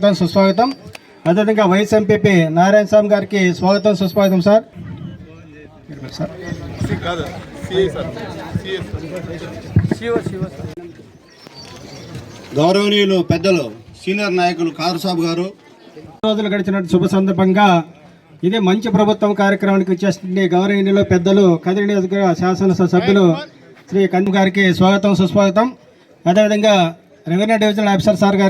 స్వాగతం సుస్వాగతం. అదేవిధంగా వైఎస్ ఎంపీపీ నారాయణ స్వామి గారికి స్వాగతం సుస్వాగతం సార్. గౌరవనీయులు పెద్దలు సీనియర్ నాయకులు కారుసాబు గారు. రోజులు గడిచిన శుభ సందర్భంగా ఇదే మంచి ప్రభుత్వం కార్యక్రమానికి వచ్చేస్తుంది. గౌరవనీయులు పెద్దలు కదిరి నియోజకవర్గ శాసనసభ సభ్యులు శ్రీ కందు గారికి స్వాగతం సుస్వాగతం. అదేవిధంగా రెవెన్యూ డివిజనల్ ఆఫీసర్ సార్ గారు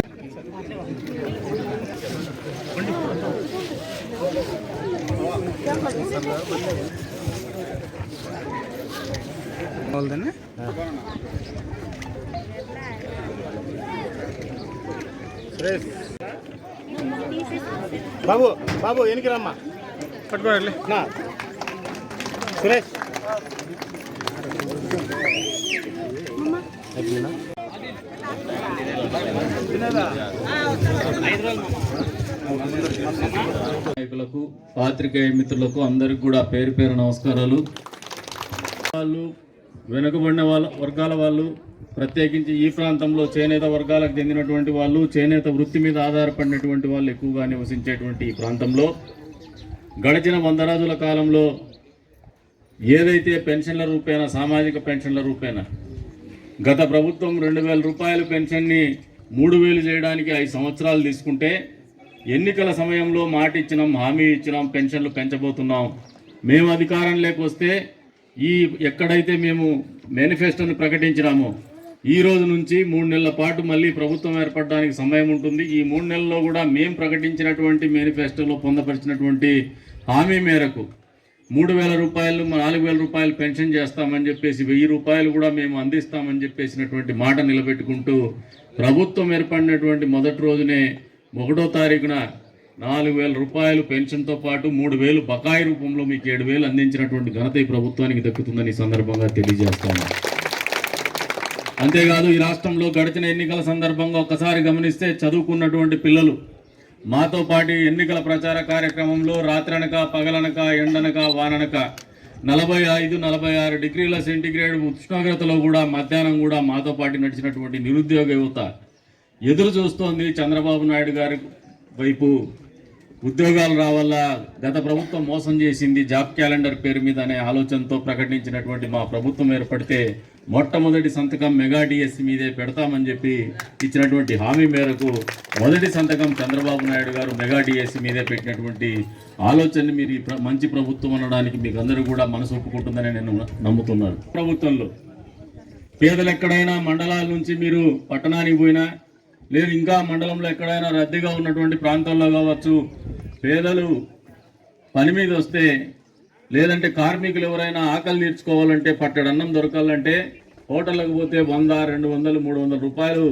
బాబు బాబు ఎనికి రమ్మా పట్టుకోండి. నా. సురేష్. నాయకులకు పాత్రికేయ మిత్రులకు అందరికి కూడా పేరు పేరు నమస్కారాలు. వాళ్ళు వెనుకబడిన వాళ్ళ వర్గాల వాళ్ళు ప్రత్యేకించి ఈ ప్రాంతంలో చేనేత వర్గాలకు చెందినటువంటి వాళ్ళు చేనేత వృత్తి మీద ఆధారపడినటువంటి వాళ్ళు ఎక్కువగా నివసించేటువంటి ఈ ప్రాంతంలో. గడిచిన వందరాజుల కాలంలో ఏదైతే పెన్షన్ల రూపేణ సామాజిక పెన్షన్ల రూపేణ గత ప్రభుత్వం రెండు వేల రూపాయల పెన్షన్ని మూడు వేలు చేయడానికి ఐదు సంవత్సరాలు తీసుకుంటే ఎన్నికల సమయంలో మాట ఇచ్చినాం హామీ ఇచ్చినాం పెన్షన్లు పెంచబోతున్నాం. మేము అధికారం వస్తే ఈ ఎక్కడైతే మేము మేనిఫెస్టోని ప్రకటించినామో ఈ రోజు నుంచి మూడు నెలల పాటు మళ్ళీ ప్రభుత్వం ఏర్పడడానికి సమయం ఉంటుంది. ఈ మూడు నెలల్లో కూడా మేము ప్రకటించినటువంటి మేనిఫెస్టోలో పొందపరిచినటువంటి హామీ మేరకు మూడు వేల రూపాయలు నాలుగు వేల రూపాయలు పెన్షన్ చేస్తామని చెప్పేసి వెయ్యి రూపాయలు కూడా మేము అందిస్తామని చెప్పేసినటువంటి మాట నిలబెట్టుకుంటూ ప్రభుత్వం ఏర్పడినటువంటి మొదటి రోజునే ఒకటో తారీఖున నాలుగు వేల రూపాయలు పెన్షన్తో పాటు మూడు వేలు బకాయి రూపంలో మీకు ఏడు వేలు అందించినటువంటి ఘనత ఈ ప్రభుత్వానికి దక్కుతుందని సందర్భంగా తెలియజేస్తాను అంతేకాదు ఈ రాష్ట్రంలో గడిచిన ఎన్నికల సందర్భంగా ఒక్కసారి గమనిస్తే చదువుకున్నటువంటి పిల్లలు మాతో పాటు ఎన్నికల ప్రచార కార్యక్రమంలో రాత్రనక పగలనక ఎండనక వాననక నలభై ఐదు నలభై ఆరు డిగ్రీల సెంటిగ్రేడ్ ఉష్ణోగ్రతలో కూడా మధ్యాహ్నం కూడా మాతో పాటు నడిచినటువంటి నిరుద్యోగ యువత ఎదురు చూస్తోంది. చంద్రబాబు నాయుడు గారి వైపు ఉద్యోగాలు రావాలా గత ప్రభుత్వం మోసం చేసింది. జాబ్ క్యాలెండర్ పేరు మీద అనే ఆలోచనతో ప్రకటించినటువంటి మా ప్రభుత్వం ఏర్పడితే మొట్టమొదటి సంతకం మెగా డిఎస్సి మీదే పెడతామని చెప్పి ఇచ్చినటువంటి హామీ మేరకు మొదటి సంతకం చంద్రబాబు నాయుడు గారు మెగా డిఎస్సి మీదే పెట్టినటువంటి ఆలోచనని మీరు మంచి ప్రభుత్వం అనడానికి మీకు అందరూ కూడా మనసు ఒప్పుకుంటుందని నేను నమ్ముతున్నాను. ప్రభుత్వంలో పేదలు ఎక్కడైనా మండలాల నుంచి మీరు పట్టణానికి పోయినా లేదు ఇంకా మండలంలో ఎక్కడైనా రద్దీగా ఉన్నటువంటి ప్రాంతాల్లో కావచ్చు పేదలు పని మీద వస్తే లేదంటే కార్మికులు ఎవరైనా ఆకలి తీర్చుకోవాలంటే పట్టడన్నం దొరకాలంటే హోటళ్ళకు పోతే వంద రెండు వందలు మూడు వందల రూపాయలు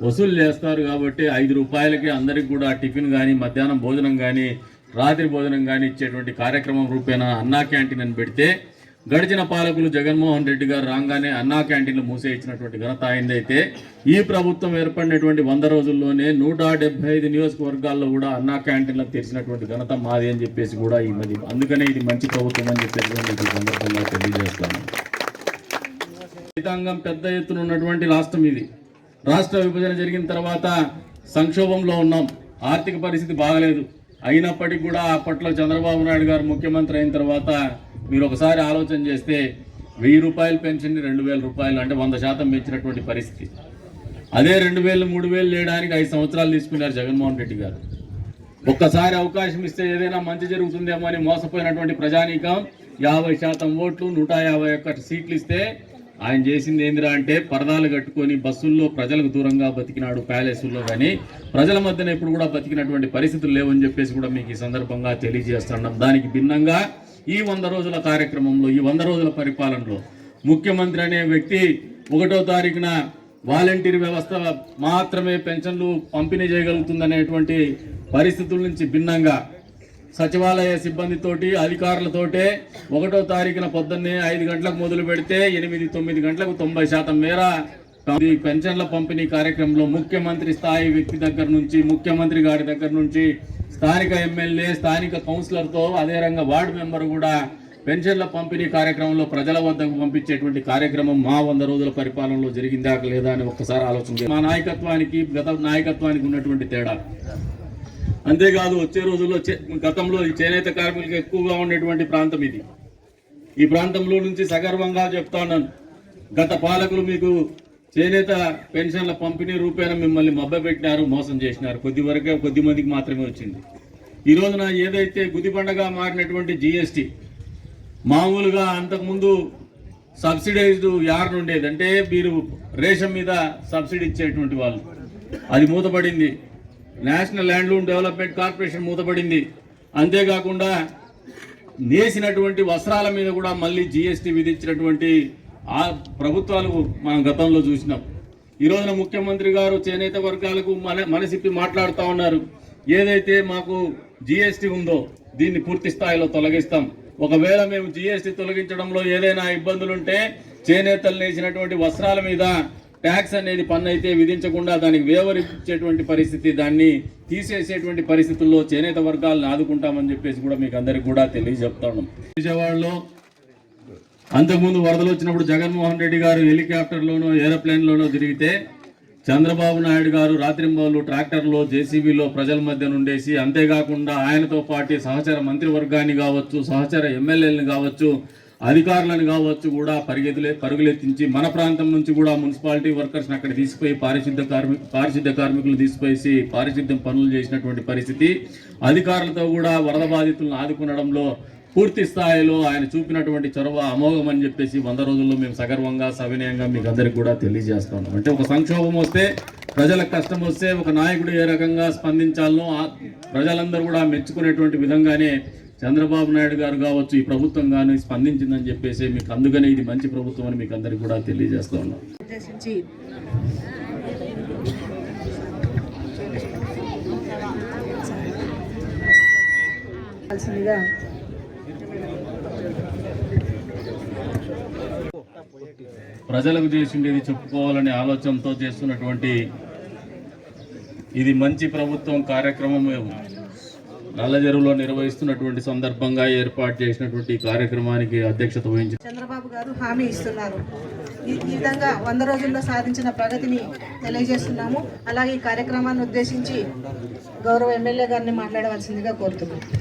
వసూలు చేస్తారు కాబట్టి ఐదు రూపాయలకి అందరికి కూడా టిఫిన్ కానీ మధ్యాహ్నం భోజనం కానీ రాత్రి భోజనం కానీ ఇచ్చేటువంటి కార్యక్రమం రూపేణ అన్నా క్యాంటీన్ అని పెడితే గడిచిన పాలకులు జగన్మోహన్ రెడ్డి గారు రాగానే అన్నా క్యాంటీన్లు మూసే ఇచ్చినటువంటి ఘనత అయిందైతే ఈ ప్రభుత్వం ఏర్పడినటువంటి వంద రోజుల్లోనే నూట డెబ్బై ఐదు నియోజకవర్గాల్లో కూడా అన్నా క్యాంటీన్లకు తెరిచినటువంటి ఘనత మాది అని చెప్పేసి కూడా ఈ మధ్య అందుకనే ఇది మంచి ప్రభుత్వం అని చెప్పేసి సందర్భంగా తెలియజేస్తాను రైతాంగం పెద్ద ఎత్తున ఉన్నటువంటి రాష్ట్రం ఇది. రాష్ట్ర విభజన జరిగిన తర్వాత సంక్షోభంలో ఉన్నాం. ఆర్థిక పరిస్థితి బాగలేదు. అయినప్పటికీ కూడా అప్పట్లో చంద్రబాబు నాయుడు గారు ముఖ్యమంత్రి అయిన తర్వాత మీరు ఒకసారి ఆలోచన చేస్తే వెయ్యి రూపాయలు పెన్షన్ని రెండు వేల రూపాయలు అంటే వంద శాతం పెంచినటువంటి పరిస్థితి. అదే రెండు వేలు మూడు వేలు చేయడానికి ఐదు సంవత్సరాలు తీసుకున్నారు జగన్మోహన్ రెడ్డి గారు. ఒక్కసారి అవకాశం ఇస్తే ఏదైనా మంచి జరుగుతుందేమో అని మోసపోయినటువంటి ప్రజానీకం యాభై శాతం ఓట్లు నూట యాభై ఒక్క సీట్లు ఇస్తే ఆయన చేసింది ఏందిరా అంటే పరదాలు కట్టుకొని బస్సుల్లో ప్రజలకు దూరంగా బతికినాడు ప్యాలెస్ల్లో కానీ ప్రజల మధ్యన ఎప్పుడు కూడా బతికినటువంటి పరిస్థితులు లేవని చెప్పేసి కూడా మీకు ఈ సందర్భంగా తెలియజేస్తున్నాం. దానికి భిన్నంగా ఈ వంద రోజుల కార్యక్రమంలో ఈ వంద రోజుల పరిపాలనలో ముఖ్యమంత్రి అనే వ్యక్తి ఒకటో తారీఖున వాలంటీర్ వ్యవస్థ మాత్రమే పెన్షన్లు పంపిణీ చేయగలుగుతుందనేటువంటి పరిస్థితుల నుంచి భిన్నంగా సచివాలయ సిబ్బందితోటి అధికారులతోటే ఒకటో తారీఖున పొద్దున్నే ఐదు గంటలకు మొదలు పెడితే ఎనిమిది తొమ్మిది గంటలకు తొంభై శాతం మేర ఈ పెన్షన్ల పంపిణీ కార్యక్రమంలో ముఖ్యమంత్రి స్థాయి వ్యక్తి దగ్గర నుంచి ముఖ్యమంత్రి గారి దగ్గర నుంచి స్థానిక ఎమ్మెల్యే స్థానిక కౌన్సిలర్తో అదే వార్డు మెంబర్ కూడా పెన్షన్ల పంపిణీ కార్యక్రమంలో ప్రజల వద్దకు పంపించేటువంటి కార్యక్రమం మా వంద రోజుల పరిపాలనలో జరిగిందా లేదా అని ఒక్కసారి ఆలోచన మా నాయకత్వానికి గత నాయకత్వానికి ఉన్నటువంటి తేడా. అంతేకాదు వచ్చే రోజుల్లో చే- గతంలో ఈ చేనేత కార్మికులకు ఎక్కువగా ఉండేటువంటి ప్రాంతం ఇది. ఈ ప్రాంతంలో నుంచి సగర్వంగా చెప్తా ఉన్నాను. గత పాలకులు మీకు చేనేత పెన్షన్ల పంపిణీ రూపేణ మిమ్మల్ని మభ్యపెట్టినారు మోసం చేసినారు. కొద్ది వరకే కొద్ది మందికి మాత్రమే వచ్చింది. ఈ రోజున ఏదైతే గుది పండగ మారినటువంటి జిఎస్టి మామూలుగా అంతకుముందు సబ్సిడైజ్డ్ యార్న్ ఉండేది. అంటే మీరు రేషన్ మీద సబ్సిడీ ఇచ్చేటువంటి వాళ్ళు. అది మూతపడింది. నేషనల్ ల్యాండ్లూమ్ డెవలప్మెంట్ కార్పొరేషన్ మూతపడింది. అంతేకాకుండా నేసినటువంటి వస్త్రాల మీద కూడా మళ్ళీ జిఎస్టీ విధించినటువంటి ఆ ప్రభుత్వాలు మనం గతంలో చూసినాం. ఈ రోజున ముఖ్యమంత్రి గారు చేనేత వర్గాలకు మన మనసిప్పి మాట్లాడుతూ ఉన్నారు. ఏదైతే మాకు జిఎస్టీ ఉందో దీన్ని పూర్తి స్థాయిలో తొలగిస్తాం. ఒకవేళ మేము జిఎస్టీ తొలగించడంలో ఏదైనా ఇబ్బందులుంటే చేనేతలు నేసినటువంటి వస్త్రాల మీద ట్యాక్స్ అనేది పన్ను అయితే విధించకుండా దానికి వేవరించేటువంటి పరిస్థితి దాన్ని తీసేసేటువంటి పరిస్థితుల్లో చేనేత వర్గాలను ఆదుకుంటామని చెప్పేసి కూడా మీకు అందరికి కూడా తెలియజెప్తాను విజయవాడలో అంతకుముందు వరదలు వచ్చినప్పుడు జగన్మోహన్ రెడ్డి గారు హెలికాప్టర్లోనో ఏరోప్లేన్లోనో తిరిగితే చంద్రబాబు నాయుడు గారు రాత్రింబౌలు ట్రాక్టర్లో జేసీబీలో ప్రజల మధ్య నుండేసి అంతేకాకుండా ఆయనతో పాటు సహచర మంత్రివర్గాన్ని కావచ్చు సహచర ఎమ్మెల్యేలను కావచ్చు అధికారులను కావచ్చు కూడా పరిగెతులే పరుగులెత్తించి మన ప్రాంతం నుంచి కూడా మున్సిపాలిటీ వర్కర్స్ని అక్కడ తీసిపోయి పారిశుద్ధ కార్మిక పారిశుద్ధ కార్మికులు తీసిపోయేసి పారిశుద్ధ్యం పనులు చేసినటువంటి పరిస్థితి. అధికారులతో కూడా వరద బాధితులను ఆదుకునడంలో పూర్తి స్థాయిలో ఆయన చూపినటువంటి చొరవ అమోఘం అని చెప్పేసి వంద రోజుల్లో మేము సగర్వంగా సవినయంగా మీకు అందరికి కూడా తెలియజేస్తున్నాం అంటే ఒక సంక్షోభం వస్తే ప్రజలకు కష్టం వస్తే ఒక నాయకుడు ఏ రకంగా స్పందించాలనో ప్రజలందరూ కూడా మెచ్చుకునేటువంటి విధంగానే చంద్రబాబు నాయుడు గారు కావచ్చు ఈ ప్రభుత్వం కానీ స్పందించిందని చెప్పేసి మీకు అందుకనే ఇది మంచి ప్రభుత్వం అని మీకు అందరికి కూడా తెలియజేస్తా ఉన్నాం. ప్రజలకు చేసిండేది చెప్పుకోవాలనే ఆలోచనతో చేస్తున్నటువంటి ఇది మంచి ప్రభుత్వం కార్యక్రమం నల్లజెరువులో నిర్వహిస్తున్నటువంటి సందర్భంగా ఏర్పాటు చేసినటువంటి కార్యక్రమానికి అధ్యక్షత వహించి చంద్రబాబు గారు హామీ ఇస్తున్నారు. ఈ ఈ విధంగా వంద రోజుల్లో సాధించిన ప్రగతిని తెలియజేస్తున్నాము. అలాగే ఈ కార్యక్రమాన్ని ఉద్దేశించి గౌరవ ఎమ్మెల్యే గారిని మాట్లాడవలసిందిగా కోరుతున్నాము.